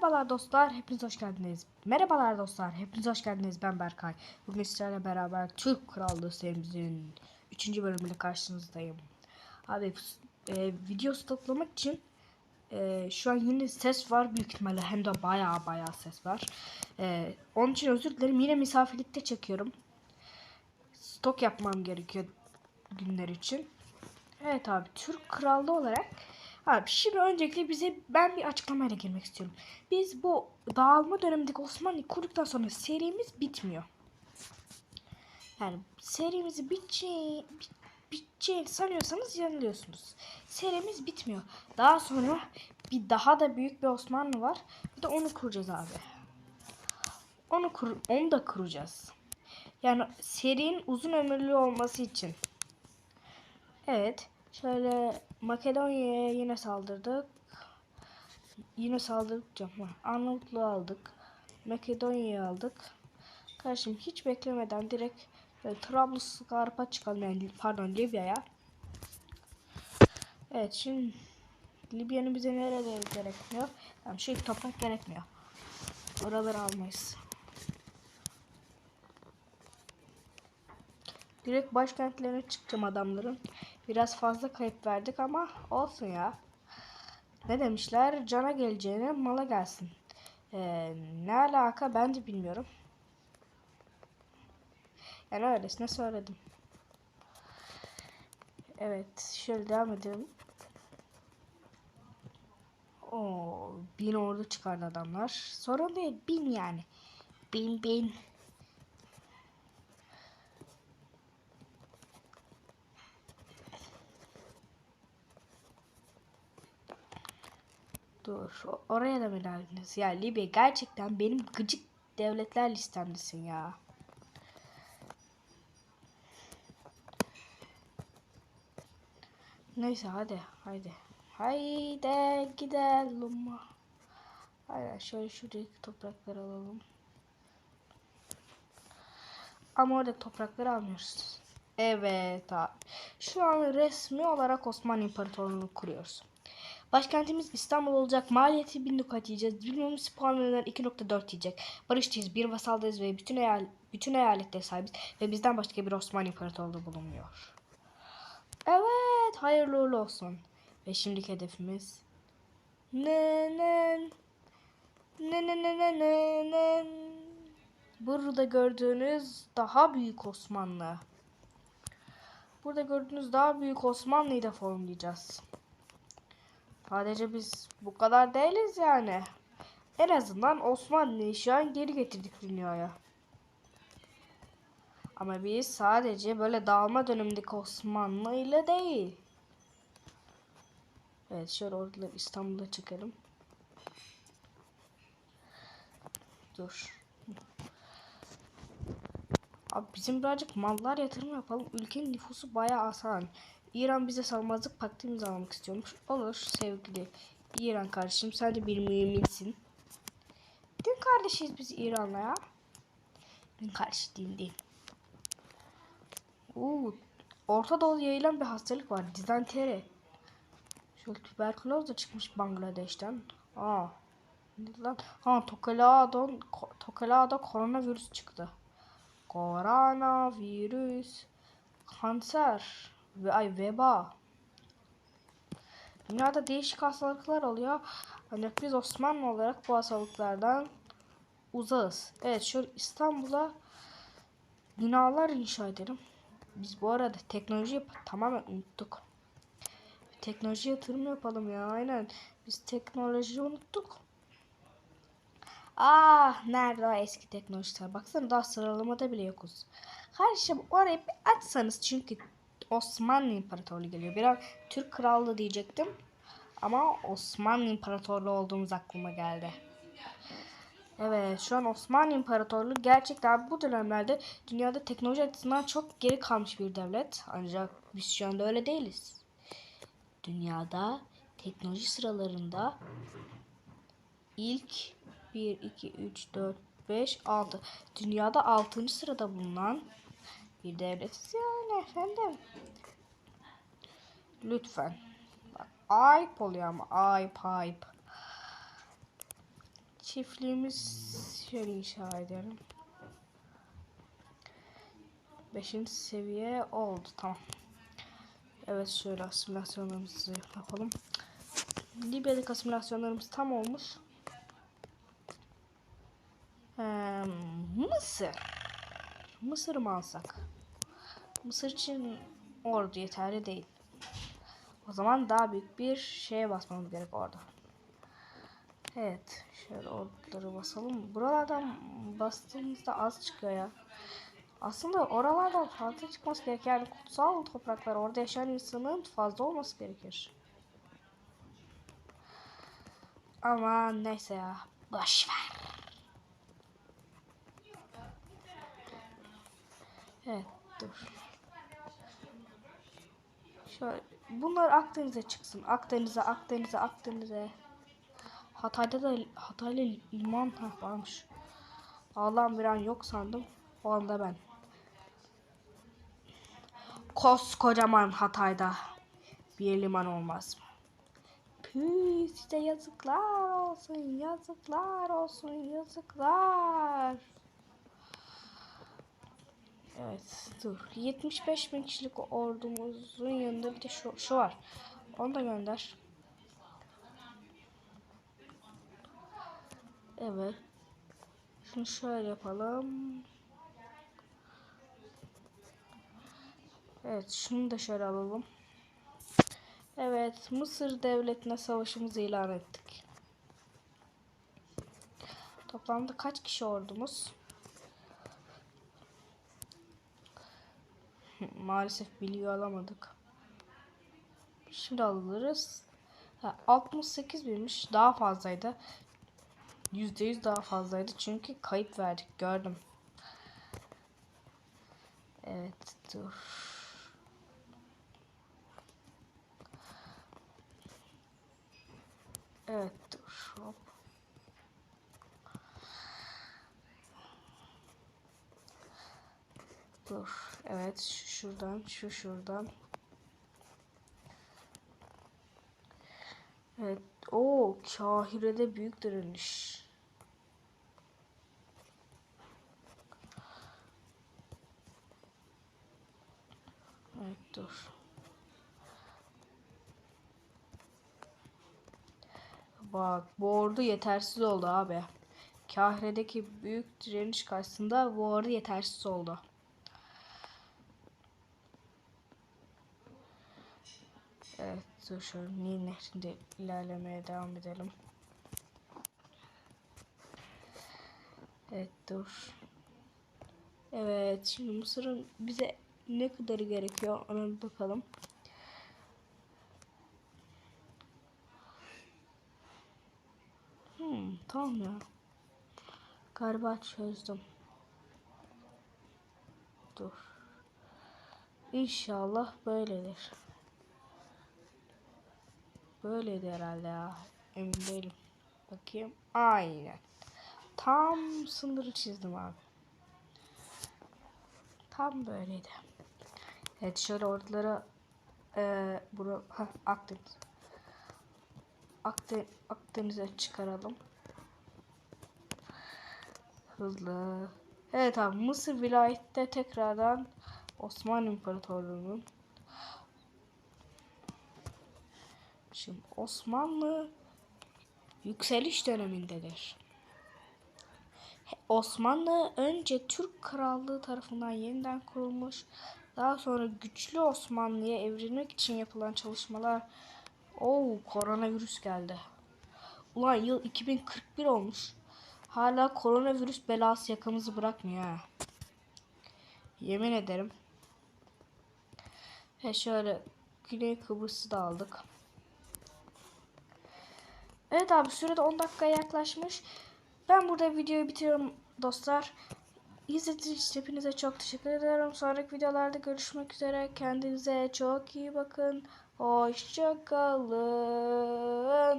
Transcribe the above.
Merhabalar dostlar, hepiniz hoş geldiniz. Merhabalar dostlar, hepiniz hoş geldiniz. Ben Berkay. Bugün sizlerle beraber Türk Krallığı serimizin 3. bölümüyle karşınızdayım. Abi e, video stoklamak için e, şu an yine ses var büyük ihtimalle hem de baya baya ses var. E, onun için özür dilerim. Yine misafirlikte çekiyorum. Stok yapmam gerekiyor günler için. Evet abi Türk Krallığı olarak Abi şimdi öncelikle bize ben bir açıklamayla girmek istiyorum. Biz bu dağılma dönemindeki Osmanlı kurduktan sonra serimiz bitmiyor. Yani serimizi biteceği, bit, biteceğini sanıyorsanız yanılıyorsunuz. Serimiz bitmiyor. Daha sonra bir daha da büyük bir Osmanlı var. Bir de onu kuracağız abi. Onu kur, onu da kuracağız. Yani serinin uzun ömürlü olması için. Evet. Şöyle Makedonya'ya yine saldırdık. Yine saldırdık canım. Arnavutluğu aldık. Makedonya'yı aldık. Karşım hiç beklemeden direkt böyle Trablusgarp'a çıkalım yani pardon Libya'ya. Evet şimdi Libya'nın bize nerede gerekmiyor? Yani şey toprak gerekmiyor. Oraları almayız. Direkt başkentlerine çıkacağım adamların. Biraz fazla kayıp verdik ama olsun ya. Ne demişler? Cana geleceğine mala gelsin. Ee, ne alaka ben de bilmiyorum. Yani öylesine söyledim. Evet. Şöyle devam edelim. O bin ordu çıkardı adamlar. Sorun değil. Bin yani. Bin bin. Dur. Oraya da mı geldiniz? Ya Libya gerçekten benim gıcık devletler listemdesin ya. Neyse hadi hadi. Haydi gidelim. Haydi şöyle şuradaki toprakları alalım. Ama orada toprakları almıyoruz. Evet. Şu an resmi olarak Osmanlı İmparatorluğu'nu kuruyoruz. Başkentimiz İstanbul olacak. Maliyeti 1000 dukat yiyeceğiz. Bilmemiz puanlarından 2.4 yiyecek. Barışçıyız. Bir vasaldayız ve bütün, eyal bütün eyaletlere sahibiz. Ve bizden başka bir Osmanlı İmparatorluğu bulunmuyor. Evet. Hayırlı uğurlu olsun. Ve şimdiki hedefimiz... Ne ne ne ne ne ne ne Burada gördüğünüz daha büyük Osmanlı. Burada gördüğünüz daha büyük Osmanlı'yı da formlayacağız. Sadece biz bu kadar değiliz yani. En azından Osmanlı'yı şu an geri getirdik dünyaya. Ama biz sadece böyle dağılma dönemindeki Osmanlı ile değil. Evet şöyle orada İstanbul'a çekelim. Dur. Abi bizim birazcık mallar yatırım yapalım. Ülkenin nüfusu bayağı asan. İran bize salmazlık paktı imzalamak istiyormuş. Olur sevgili İran kardeşim. Sen de bir müminsin. Din kardeşiz biz İran'la ya. Din kardeşi değil değil. Oo, Orta Doğu yayılan bir hastalık var. Dizanteri. Şöyle tüberküloz da çıkmış Bangladeş'ten. Aa. Ne lan? Ha Tokela'dan Tokela'da koronavirüs çıktı. Koronavirüs. Kanser ve ay veba. Dünyada değişik hastalıklar oluyor. Ancak biz Osmanlı olarak bu hastalıklardan uzağız. Evet şöyle İstanbul'a binalar inşa edelim. Biz bu arada teknolojiyi tamamen unuttuk. Teknoloji yatırım yapalım ya aynen. Biz teknolojiyi unuttuk. Ah nerede o eski teknolojiler? Baksana daha sıralamada bile yokuz. Kardeşim orayı bir açsanız çünkü Osmanlı İmparatorluğu geliyor. Biraz Türk Krallığı diyecektim. Ama Osmanlı İmparatorluğu olduğumuz aklıma geldi. Evet şu an Osmanlı İmparatorluğu gerçekten bu dönemlerde dünyada teknoloji açısından çok geri kalmış bir devlet. Ancak biz şu anda öyle değiliz. Dünyada teknoloji sıralarında ilk 1, 2, 3, 4, 5, 6. Dünyada 6. sırada bulunan bir devletiz yani efendim. Lütfen. Bak ayıp oluyor ama ayıp ayıp. çiftliğimiz şöyle inşa edelim. Beşinci seviye oldu. Tamam. Evet şöyle simülasyonlarımızı yapalım. Libya'daki simülasyonlarımız tam olmuş. Mısır. Mısır mı alsak? Mısır için ordu yeterli değil. O zaman daha büyük bir şeye basmamız gerek orada. Evet. Şöyle orduları basalım. Buralardan bastığımızda az çıkıyor ya. Aslında oralardan fazla çıkması gerekiyor. Yani kutsal topraklar orada yaşayan insanın fazla olması gerekir. Ama neyse ya. Boş ver. Evet dur. Şöyle bunlar Akdeniz'e çıksın. Akdeniz'e, Akdeniz'e, Akdeniz'e. Hatay'da da Hatay'la liman varmış. Allah'ım bir an yok sandım. O anda ben. Koskocaman Hatay'da bir liman olmaz mı? Püh size yazıklar olsun, yazıklar olsun, yazıklar. Evet dur. 75 bin kişilik ordumuzun yanında bir de şu, şu var. Onu da gönder. Evet. Şunu şöyle yapalım. Evet şunu da şöyle alalım. Evet Mısır devletine savaşımızı ilan ettik. Toplamda kaç kişi ordumuz? Maalesef biliyor alamadık. Şimdi alırız. Ha, 68 binmiş. Daha fazlaydı. %100 daha fazlaydı. Çünkü kayıp verdik. Gördüm. Evet dur. Evet dur. Hop. Dur. Evet şu şuradan, şu şuradan. Evet. O Kahire'de büyük direniş. Evet dur. Bak bu ordu yetersiz oldu abi. Kahire'deki büyük direniş karşısında bu ordu yetersiz oldu. Evet dur şöyle Nil Nehri'nde ilerlemeye devam edelim. Evet dur. Evet şimdi Mısır'ın bize ne kadarı gerekiyor ona bir bakalım. Hmm, tamam ya. Galiba çözdüm. Dur. İnşallah böyledir. Böyleydi herhalde ya. Emin değilim. Bakayım. Aynen. Tam sınırı çizdim abi. Tam böyleydi. Evet şöyle ordulara e, bunu ha, Akdeniz. Akde, Akdeniz'e çıkaralım. Hızlı. Evet abi Mısır vilayette tekrardan Osmanlı İmparatorluğu'nun Şimdi Osmanlı yükseliş dönemindedir. Osmanlı önce Türk Krallığı tarafından yeniden kurulmuş. Daha sonra güçlü Osmanlı'ya evrilmek için yapılan çalışmalar Oo koronavirüs geldi. Ulan yıl 2041 olmuş. Hala koronavirüs belası yakamızı bırakmıyor ha. Yemin ederim. He şöyle Güney Kıbrıs'ı da aldık. Evet abi sürede 10 dakikaya yaklaşmış. Ben burada videoyu bitiriyorum dostlar. İzlediğiniz için hepinize çok teşekkür ederim. Sonraki videolarda görüşmek üzere. Kendinize çok iyi bakın. Hoşçakalın.